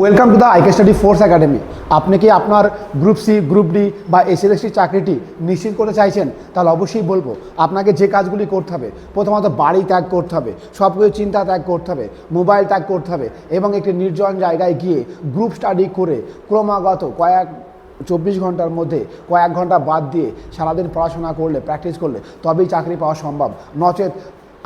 Welcome to the IK study force academy আপনি কি আপনার গ্রুপ সি গ্রুপ ডি বা এস এসএলএসটি চাকরিটি নিশ্চিত করতে চাইছেন? তাহলে অবশ্যই বলব, আপনাকে যে কাজগুলি করতে হবে, প্রথমত বাড়ি ত্যাগ করতে হবে সব কিছু চিন্তা ত্যাগ করতে হবে মোবাইল ত্যাগ করতে হবে এবং একটি নির্জন জায়গায় গিয়ে গ্রুপ স্টাডি করে ক্রমাগত কয়েক চব্বিশ ঘণ্টার মধ্যে, কয়েক ঘণ্টা বাদ দিয়ে সারাদিন পড়াশোনা করলে প্র্যাকটিস করলে তবেই চাকরি পাওয়া সম্ভব। নচেত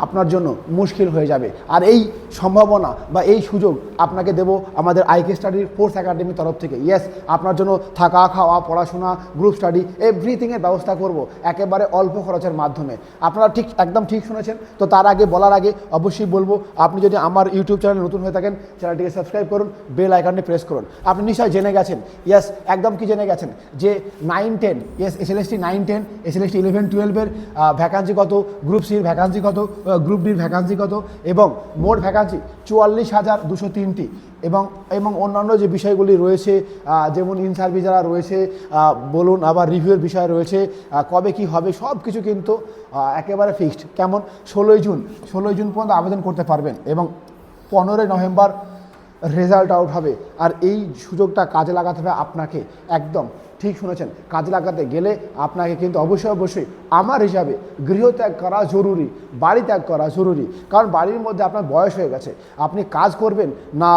আপনার জন্য মুশকিল হয়ে যাবে। আর এই সম্ভাবনা বা এই সুযোগ আপনাকে দেব আমাদের আইকে স্টাডির ফোর্স একাডেমির তরফ থেকে। ইয়েস আপনার জন্য থাকা, খাওয়া, পড়াশোনা গ্রুপ স্টাডি এভরিথিংয়ের ব্যবস্থা করব একেবারে অল্প খরচের মাধ্যমে। আপনারা ঠিক, একদম ঠিক শুনেছেন। তো তার আগে বলার আগে অবশ্যই বলব, আপনি যদি আমার ইউটিউব চ্যানেল নতুন হয়ে থাকেন চ্যানেলটিকে সাবস্ক্রাইব করুন বেল আইকনটি প্রেস করুন। আপনি নিশ্চয়ই জেনে গেছেন। ইয়েস একদম কি জেনে গেছেন? যে nine ten yes S L S T nine ten S L S T eleven টুয়েলভের ভ্যাকান্সি কত গ্রুপ সির ভ্যাকান্সি কত গ্রুপ ডির ভ্যাকান্সি কত? এবং মোট ভ্যাকান্সি চুয়াল্লিশ হাজার দুশো তিনটি। এবং এবং অন্যান্য যে বিষয়গুলি রয়েছে যেমন ইন সার্ভিস যারা রয়েছে বলুন আবার রিভিউয়ের বিষয় রয়েছে কবে কি হবে সব কিছু কিন্তু একেবারে ফিক্সড কেমন? ষোলোই জুন ষোলোই জুন পর্যন্ত আবেদন করতে পারবেন এবং পনেরোই নভেম্বর রেজাল্ট আউট হবে। আর এই সুযোগটা কাজে লাগাতে হবে আপনাকে, একদম। ঠিক শুনেছেন, কাজে লাগাতে গেলে আপনাকে কিন্তু অবশ্যই অবশ্যই আমার হিসাবে গৃহত্যাগ করা জরুরি, বাড়ি ত্যাগ করা জরুরি। কারণ বাড়ির মধ্যে আপনার বয়স হয়ে গেছে, আপনি কাজ করবেন না,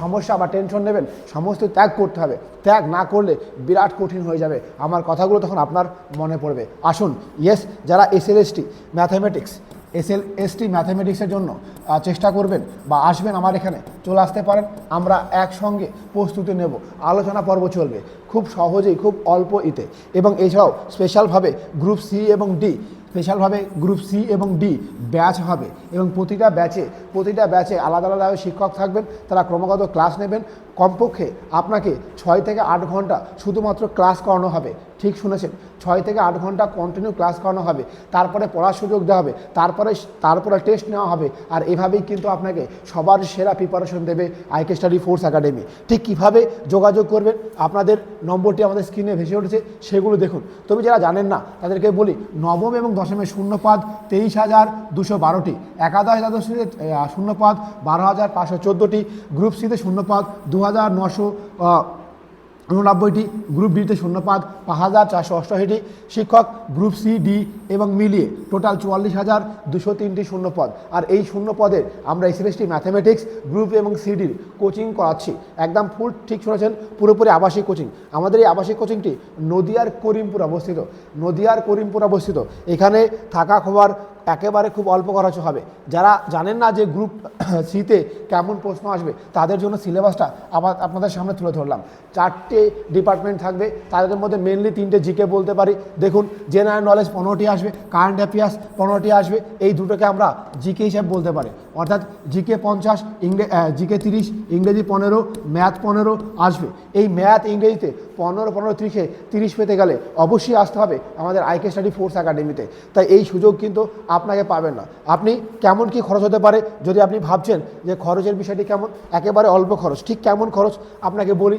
সমস্যা বা টেনশন নেবেন, সমস্ত ত্যাগ করতে হবে। ত্যাগ না করলে বিরাট কঠিন হয়ে যাবে। আমার কথাগুলো তখন আপনার মনে পড়বে। আসুন ইয়েস যারা S L S T mathematics S L S T ম্যাথামেটিক্সের জন্য চেষ্টা করবেন বা আসবেন আমার এখানে, চলে আসতে পারেন। আমরা একসঙ্গে প্রস্তুতি নেব। আলোচনা পর্ব চলবে খুব সহজেই, খুব অল্প ইতে। এবং এছাড়াও স্পেশালভাবে গ্রুপ সি এবং ডি, স্পেশালভাবে গ্রুপ সি এবং ডি ব্যাচ হবে। এবং প্রতিটা ব্যাচে প্রতিটা ব্যাচে আলাদা আলাদাভাবে শিক্ষক থাকবেন, তারা ক্রমাগত ক্লাস নেবেন। কমপক্ষে আপনাকে ছয় থেকে আট ঘণ্টা শুধুমাত্র ক্লাস করানো হবে। ঠিক শুনেছেন। ছয় থেকে আট ঘণ্টা কন্টিনিউ ক্লাস করানো হবে। তারপরে পড়ার সুযোগ দেওয়া হবে। তারপরে তারপরে টেস্ট নেওয়া হবে। আর এভাবেই কিন্তু আপনাকে সবার সেরা প্রিপারেশন দেবে আইকে স্টাডি ফোর্স একাডেমি ঠিক কীভাবে যোগাযোগ করবেন, আপনাদের নম্বরটি আমাদের স্ক্রিনে ভেসে উঠেছে, সেগুলো দেখুন। তবে যারা জানেন না, তাদেরকে বলি, নবম এবং দশমের শূন্যপাদ তেইশ হাজার দুশো বারোটি। একাদশ দ্বাদশীতে শূন্যপাদ বারো হাজার পাঁচশো চোদ্দোটি। গ্রুপ সিতে শূন্যপাদ দু হাজার নশো উননব্বইটি গ্রুপ ডিতে শূন্যপাদ, পাঁচ হাজার চারশো অষ্টআশিটি শিক্ষক, গ্রুপ সি, ডি এবং মিলিয়ে টোটাল চুয়াল্লিশ হাজার দুশো তিনটি শূন্যপদ। আর এই শূন্যপদের আমরা এসএলএসটি ম্যাথামেটিক্স, গ্রুপ এবং সিডির কোচিং করাচ্ছি। একদম ফুল ঠিক শুনেছেন, পুরোপুরি আবাসিক কোচিং। আমাদের এই আবাসিক কোচিংটি নদিয়ার করিমপুর অবস্থিত। নদিয়ার করিমপুর অবস্থিত। এখানে থাকা খাবার একেবারে খুব অল্প খরচ হবে। যারা জানেন না যে গ্রুপ সিতে কেমন প্রশ্ন আসবে, তাদের জন্য সিলেবাসটা আবার আপনাদের সামনে তুলে ধরলাম। চারটে ডিপার্টমেন্ট থাকবে, তাদের মধ্যে মেনলি তিনটে জিকে বলতে পারি। দেখুন জেনারেল নলেজ পনেরোটি আসবে কারেন্ট অ্যাফেয়ার্স পনেরোটি আসবে, এই দুটোকে আমরা জিকে হিসাবে বলতে পারি। অর্থাৎ জিকে পঞ্চাশ, ইংরে জিকে তিরিশ, ইংরেজি পনেরো, ম্যাথ পনেরো আসবে। এই ম্যাথ ইংরেজিতে পনেরো পনেরো তিরিশে তিরিশ পেতে গেলে অবশ্যই আসতে হবে আমাদের আইকে স্টাডি ফোর্স একাডেমিতে। তাই এই সুযোগ কিন্তু আপনাকে পাবেন না। আপনি কেমন কি খরচ হতে পারে, যদি আপনি ভাবছেন যে খরচের বিষয়টি কেমন, একেবারে অল্প খরচ। ঠিক কেমন খরচ? আপনাকে বলি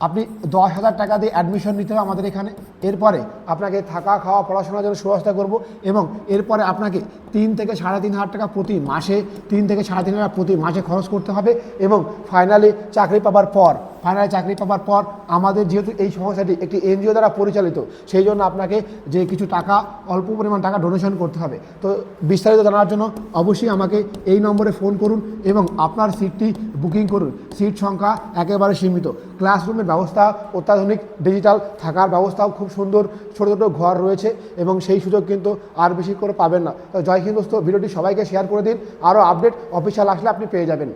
আপনি দশ হাজার টাকা দিয়ে অ্যাডমিশন নিতে হবে আমাদের এখানে। এরপরে আপনাকে থাকা, খাওয়া, পড়াশোনার জন্য সুব্যবস্থা করব এবং এরপরে আপনাকে তিন থেকে সাড়ে তিন হাজার টাকা প্রতি মাসে, তিন থেকে সাড়ে তিন হাজার প্রতি মাসে খরচ করতে হবে এবং ফাইনালি চাকরি পাবার পর ফাইনালি চাকরি পাওয়ার পর আমাদের যেহেতু এই সংস্থাটি একটি এনজিও দ্বারা পরিচালিত, সেই জন্য আপনাকে যে কিছু টাকা, অল্প পরিমাণ টাকা ডোনেশন করতে হবে। তো বিস্তারিত জানার জন্য অবশ্যই আমাকে এই নম্বরে ফোন করুন এবং আপনার সিটটি বুকিং করুন। সিট সংখ্যা একেবারে সীমিত। ক্লাসরুমের ব্যবস্থা অত্যাধুনিক ডিজিটাল থাকার ব্যবস্থাও খুব সুন্দর, ছোটো ছোটো ঘর রয়েছে এবং সেই সুযোগ কিন্তু আর বেশি করে পাবেন না। তো জয় হিন্দোস্ত ভিডিওটি সবাইকে শেয়ার করে দিন। আরও আপডেট অফিসিয়াল আসলে আপনি পেয়ে যাবেন।